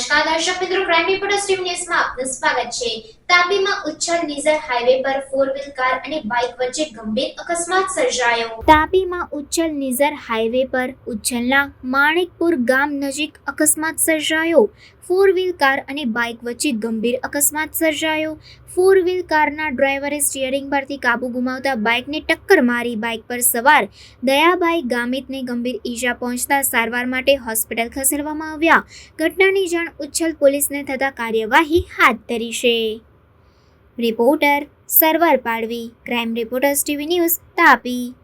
દર્શક મિત્રો crime reporters TV ન્યૂઝમાં આપનું સ્વાગત છે. તાપીમાં ઉચ્છલ નિઝર હાઈવે પર ફોર વ્હીલ કાર અને બાઇક વચ્ચે ગંભીર અકસ્માત સર્જાયો. તાપીમાં ઉચ્છલ નિઝર હાઈવે પર ઉચ્છલના માણેકપુર ગામ નજીક અકસ્માત સર્જાયો. ફોર વ્હીલ કાર અને બાઇક વચ્ચે ગંભીર અકસ્માત સર્જાયો. ફોર વ્હીલ કારના ડ્રાઈવરે સ્ટીયરિંગ પરથી કાબુ ગુમાવતા બાઇકને ટક્કર મારી બાઇક પર સવાર. દયાબાઈ ગામિતને ગંભીર ઈજા પહોંચતા સારવાર માટે હોસ્પિટલ ખસેડવામાં આવ્યા. ઘટનાની જાણ ઉચ્છલ પોલીસને થતા કાર્યવાહી હાથ ધરી છે. Reporter Sarvar Padvi. Crime reporters TV news Tapi.